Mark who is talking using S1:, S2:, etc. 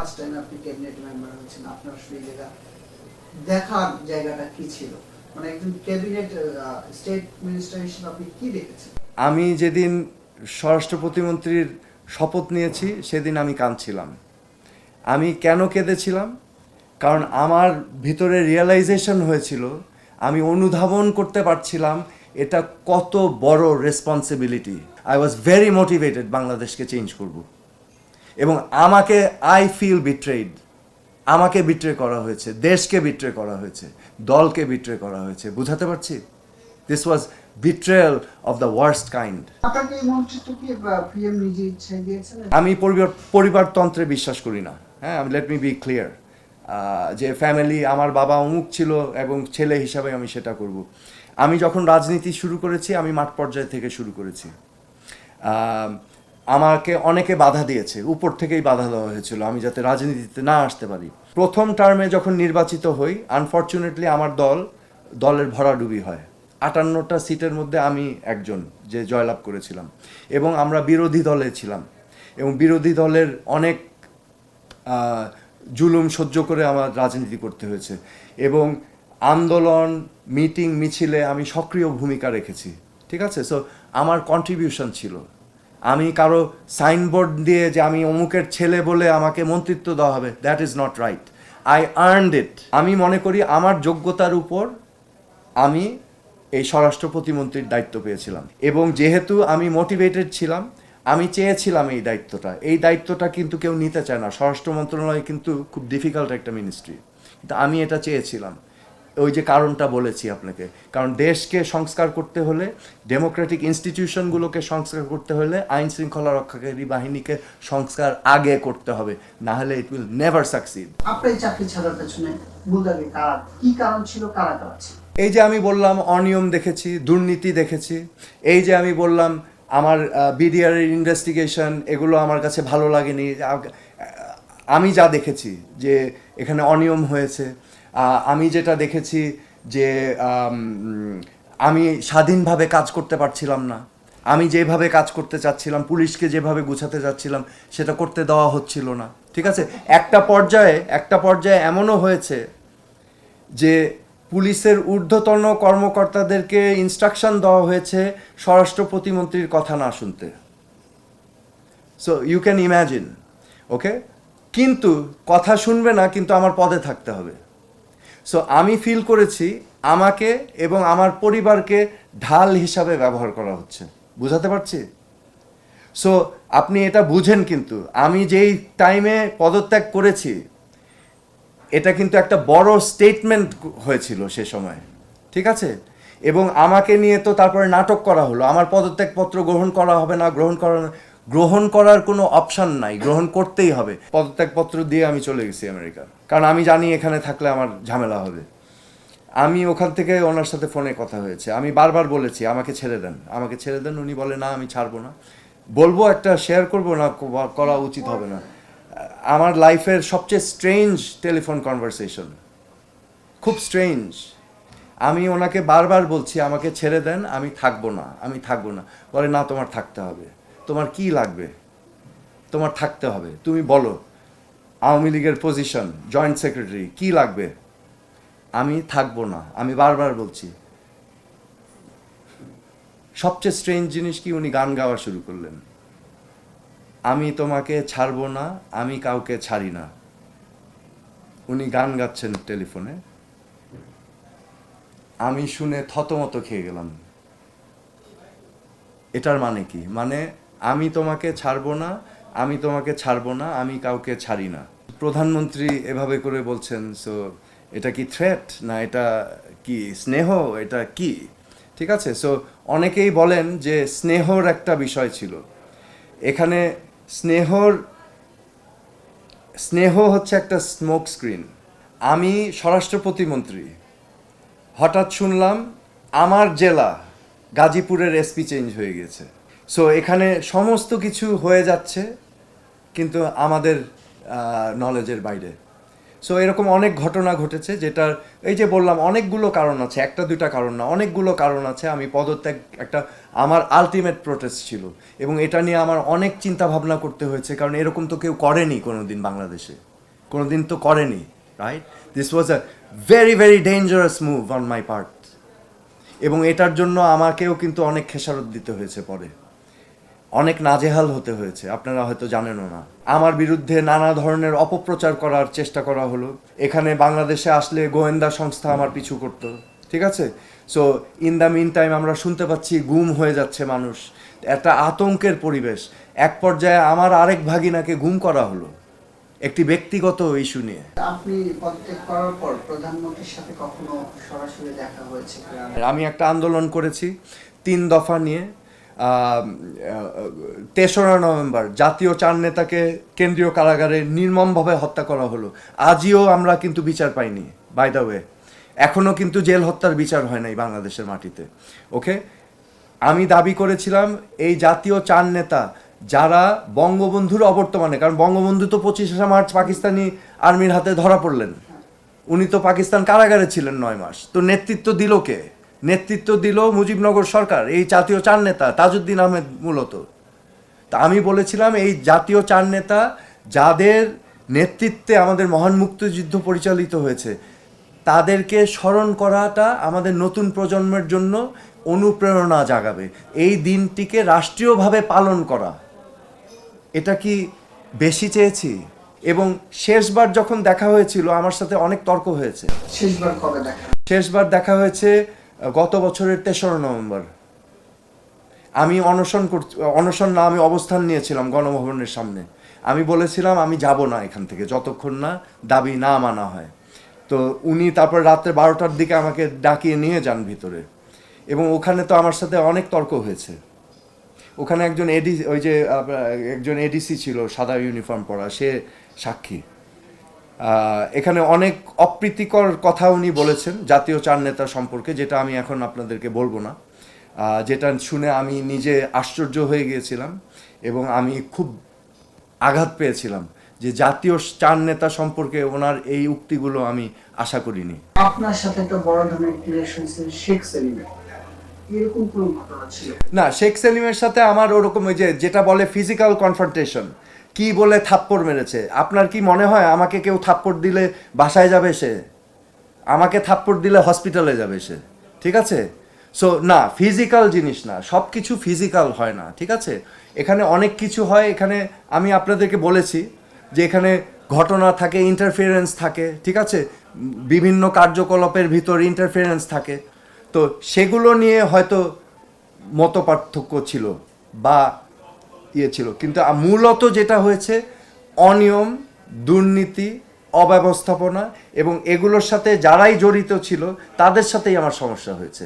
S1: First time আপনি cabinet member হচ্ছেন আপনার দেখার জায়গাটা কি ছিল? মানে একজন ক্যাবিনেট স্টেট মিনিস্টার হিসেবে আপনি কি দেখেছেন?
S2: আমি যেদিন স্বরাষ্ট্র প্রতিমন্ত্রীর শপথ নিয়েছি, সেদিন আমি কাঁদছিলাম। আমি কেন কেঁদেছিলাম? কারণ আমার ভিতরে রিয়েলাইজেশন হয়েছিল, আমি অনুধাবন করতে পারছিলাম এটা কত বড় responsibility I was very motivated বাংলাদেশকে চেঞ্জ করব। এবং আমাকে আই ফিল বিট্রেড আমাকে বিট্রে করা হয়েছে। দেশকে বিট্রে করা হয়েছে। দলকে বিট্রে করা হয়েছে। বুঝাতে পারছি? This was betrayal of the worst kind আমি পরিবার পরিবারতন্ত্রে বিশ্বাস করি না। হ্যাঁ আমি লেট মি বি ক্লিয়ার যে ফ্যামিলি আমার বাবা অমুক ছিল এবং ছেলে হিসাবে আমি সেটা করব। আমি যখন রাজনীতি শুরু করেছি আমি মাঠ পর্যায় থেকে শুরু করেছি। আমাকে অনেকে বাধা দিয়েছে। উপর থেকেই বাধা দেওয়া হয়েছিল। আমি যাতে রাজনীতিতে না আসতে পারি। প্রথম টার্মে যখন নির্বাচিত হই আনফর্চুনেটলি আমার দল, দলের ভরাডুবি হয়। আটান্নটা সিটের মধ্যে আমি একজন যে জয়লাভ করেছিলাম। এবং আমরা বিরোধী দলে ছিলাম। এবং বিরোধী দলের অনেক জুলুম সহ্য করে আমার রাজনীতি করতে হয়েছে। এবং আন্দোলন মিটিং মিছিলে আমি সক্রিয় ভূমিকা রেখেছি। ঠিক আছে? সো আমার কন্ট্রিবিউশন ছিল। আমি কারও সাইনবোর্ড দিয়ে যে আমি অমুকের ছেলে বলে আমাকে মন্ত্রিত্ব দেওয়া হবে that is not right I earned it আমি মনে করি আমার যোগ্যতার উপর আমি এই স্বরাষ্ট্র প্রতিমন্ত্রীর দায়িত্ব পেয়েছিলাম। এবং যেহেতু আমি মোটিভেটেড ছিলাম, আমি চেয়েছিলাম এই দায়িত্বটা। এই দায়িত্বটা কিন্তু কেউ নিতে চায় না। স্বরাষ্ট্র মন্ত্রণালয় কিন্তু খুব ডিফিকাল্ট একটা মিনিস্ট্রি কিন্তু আমি এটা চেয়েছিলাম। ওই যে কারণটা বলেছি আপনাকে। কারণ দেশকে সংস্কার করতে হলে ডেমোক্রেটিক ইনস্টিটিউশনগুলোকে সংস্কার করতে হলে আইন শৃঙ্খলা রক্ষাকারী বাহিনীকে সংস্কার আগে করতে হবে না হলে ইট উইল নেভার সাকসিড
S1: আপনার চাকরি ছাড়ার পেছনে মূল দাবি কারা? কি কারণ ছিল কারা কারা ছিল?
S2: এই যে আমি বললাম অনিয়ম দেখেছি দুর্নীতি দেখেছি এই যে আমি বললাম আমার বিডিআর এর ইনভেস্টিগেশন এগুলো আমার কাছে ভালো লাগেনি। আমি যা দেখেছি যে এখানে অনিয়ম হয়েছে আমি যেটা দেখেছি যে, আমি স্বাধীনভাবে কাজ করতে পারছিলাম না। আমি যেভাবে কাজ করতে চাচ্ছিলাম, পুলিশকে যেভাবে গুছাতে চাচ্ছিলাম, সেটা করতে দেওয়া হচ্ছিল না। ঠিক আছে? একটা পর্যায়ে একটা পর্যায়ে এমনও হয়েছে যে, পুলিশের ঊর্ধ্বতন কর্মকর্তাদেরকে ইনস্ট্রাকশন দেওয়া হয়েছে স্বরাষ্ট্র প্রতিমন্ত্রীর কথা না শুনতে। So you can imagine okay কিন্তু কথা শুনবে না, কিন্তু আমার পদে থাকতে হবে। সো আমি ফিল করেছি আমাকে এবং আমার পরিবারকে ঢাল হিসাবে ব্যবহার করা হচ্ছে। বুঝাতে পারছি? সো আপনি এটা বুঝেন কিন্তু। আমি যেই টাইমে পদত্যাগ করেছি, এটা কিন্তু একটা বড় স্টেটমেন্ট হয়েছিল সে সময়। ঠিক আছে? এবং আমাকে নিয়ে তো তারপরে নাটক করা হলো। আমার পদত্যাগপত্র গ্রহণ করা হবে না, গ্রহণ করা গ্রহণ করার কোনো অপশান নাই, গ্রহণ করতেই হবে। পদত্যাগপত্র দিয়ে আমি চলে গেছি আমেরিকা। কারণ আমি জানি এখানে থাকলে আমার ঝামেলা হবে। আমি ওখান থেকে ওনার সাথে ফোনে কথা হয়েছে। আমি বারবার বলেছি, আমাকে ছেড়ে দেন। আমাকে ছেড়ে দেন, উনি বলে, না, আমি ছাড়বো না। বলব একটা শেয়ার করব না করা উচিত হবে না। আমার লাইফের সবচেয়ে স্ট্রেঞ্জ টেলিফোন কনভারসেশন খুব স্ট্রেঞ্জ আমি ওনাকে বারবার বলছি, আমাকে ছেড়ে দেন, আমি থাকব না, আমি থাকব না। বলে, না, তোমার থাকতে হবে। তোমার কি লাগবে? তোমার থাকতে হবে। তুমি বলো, আওয়ামী লীগের পজিশন জয়েন্ট সেক্রেটারি কি লাগবে? আমি থাকব না, আমি বারবার বলছি। সবচেয়ে স্ট্রেঞ্জ জিনিস কি, উনি গান গাওয়া শুরু করলেন। আমি তোমাকে ছাড়বো না, আমি কাউকে ছাড়ি না। উনি গান গাচ্ছেন টেলিফোনে। আমি শুনে থতমত খেয়ে গেলাম। এটার মানে কি? মানে আমি তোমাকে ছাড়বো না, আমি তোমাকে ছাড়বো না, আমি কাউকে ছাড়ি না। প্রধানমন্ত্রী এভাবে করে বলছেন সো এটা কি থ্রেট না, এটা কি স্নেহ? এটা কি? ঠিক আছে? সো অনেকেই বলেন যে স্নেহর একটা বিষয় ছিল। এখানে স্নেহর, স্নেহ হচ্ছে একটা স্মোক স্ক্রিন আমি স্বরাষ্ট্র প্রতিমন্ত্রী। হঠাৎ শুনলাম, আমার জেলা গাজীপুরের এসপি চেঞ্জ হয়ে গেছে। সো এখানে সমস্ত কিছু হয়ে যাচ্ছে, কিন্তু আমাদের নলেজের বাইরে। সো এরকম অনেক ঘটনা ঘটেছে যেটার, এই যে বললাম, অনেকগুলো কারণ আছে, একটা দুইটা কারণ না, অনেকগুলো কারণ আছে। আমি পদত্যাগ একটা, আমার আলটিমেট প্রোটেস্ট ছিল। এবং এটা নিয়ে আমার অনেক চিন্তা ভাবনা করতে হয়েছে, কারণ এরকম তো কেউ করেনি কোনো দিন বাংলাদেশে। কোনো দিন তো করেনি right this was a very very dangerous move on my part এবং এটার জন্য আমাকেও কিন্তু অনেক খেসারত দিতে হয়েছে পরে। অনেক নাজেহাল হতে হয়েছে আপনারা হয়তো জানেনও না। আমার বিরুদ্ধে নানা ধরনের অপপ্রচার করার চেষ্টা করা হলো। এখানে বাংলাদেশে আসলে গোয়েন্দা সংস্থা আমার পিছু করতো ঠিক আছে? So in the mean time আমরা শুনতে পাচ্ছি গুম হয়ে যাচ্ছে মানুষ। একটা আতঙ্কের পরিবেশ। এক পর্যায়ে আমার আরেক ভাগিনাকে গুম করা হলো একটি ব্যক্তিগত ইস্যু নিয়ে।
S1: আপনি পদত্যাগ করার পর প্রধানমন্ত্রীর সাথে কখনো সরাসরি দেখা হয়েছে
S2: আমি একটা আন্দোলন করেছি তিন দফা নিয়ে। তেসরা নভেম্বর, জাতীয় চার নেতাকে কেন্দ্রীয় কারাগারে নির্মমভাবে হত্যা করা হলো। আজও আমরা কিন্তু বিচার পাইনি বাই দ্য ওয়ে এখনও কিন্তু জেল হত্যার বিচার হয় নাই বাংলাদেশের মাটিতে ওকে আমি দাবি করেছিলাম, এই জাতীয় চার নেতা যারা বঙ্গবন্ধুর অবর্তমানে, কারণ বঙ্গবন্ধু তো পঁচিশে মার্চ পাকিস্তানি আর্মির হাতে ধরা পড়লেন। উনি তো পাকিস্তান কারাগারে ছিলেন নয় মাস। তো নেতৃত্ব দিল কে? নেতৃত্ব দিল মুজিবনগর সরকার এই জাতীয় চার নেতা তাজউদ্দিন আহমেদ মূলত। তা আমি বলেছিলাম এই জাতীয় চার নেতা যাদের নেতৃত্বে আমাদের মহান মুক্তিযুদ্ধ পরিচালিত হয়েছে তাদেরকে স্মরণ করাটা আমাদের নতুন প্রজন্মের জন্য অনুপ্রেরণা জাগাবে। এই দিনটিকে রাষ্ট্রীয়ভাবে পালন করা এটা কি বেশি চেয়েছি? এবং শেষবার যখন দেখা হয়েছিল আমার সাথে অনেক তর্ক হয়েছে।
S1: শেষবার কবে দেখা?
S2: শেষবার দেখা হয়েছে গত বছরের তেসরা নভেম্বর। আমি অনশন করছি, অনশন না, আমি অবস্থান নিয়েছিলাম গণভবনের সামনে। আমি বলেছিলাম, আমি যাব না এখান থেকে, যতক্ষণ না দাবি না মানা হয়। তো উনি তারপর রাত্রে বারোটার দিকে আমাকে ডাকিয়ে নিয়ে যান ভিতরে। এবং ওখানে তো আমার সাথে অনেক তর্ক হয়েছে। ওখানে একজন এডি, ওই যে একজন এডিসি ছিল, সাদা ইউনিফর্ম পরা, সে সাক্ষী। এখানে অনেক অপ্রীতিকর কথা উনি বলেছেন জাতীয় চার নেতা সম্পর্কে যেটা আমি এখন আপনাদেরকে বলব না। যেটা শুনে আমি নিজে আশ্চর্য হয়ে গিয়েছিলাম এবং আমি খুব আঘাত পেয়েছিলাম যে জাতীয় চার নেতা সম্পর্কে ওনার এই উক্তিগুলো আমি আশা করিনি।
S1: আপনার সাথে একটা বড় ধরনের রিলেশন শেখ সেলিমের।
S2: না শেখ সেলিমের সাথে আমার ওরকম ওই যে যেটা বলে ফিজিক্যাল কনফ্রন্টেশন কি বলে থাপ্পড় মেরেছে? আপনার কি মনে হয় আমাকে কেউ থাপ্পড় দিলে বাসায় যাবে সে? আমাকে থাপ্পড় দিলে হসপিটালে যাবে সে? ঠিক আছে? সো না ফিজিক্যাল জিনিস না সব কিছু ফিজিক্যাল হয় না, ঠিক আছে? এখানে অনেক কিছু হয়, এখানে আমি আপনাদেরকে বলেছি যে এখানে ঘটনা থাকে ইন্টারফিয়ারেন্স থাকে, ঠিক আছে? বিভিন্ন কার্যকলাপের ভিতর ইন্টারফিয়ারেন্স থাকে। তো সেগুলো নিয়ে হয়তো মত পার্থক্য ছিল বা ইয়ে ছিল। কিন্তু মূলত যেটা হয়েছে, অনিয়ম, দুর্নীতি, অব্যবস্থাপনা এবং এগুলোর সাথে যারাই জড়িত ছিল, তাদের সাথেই আমার সমস্যা হয়েছে।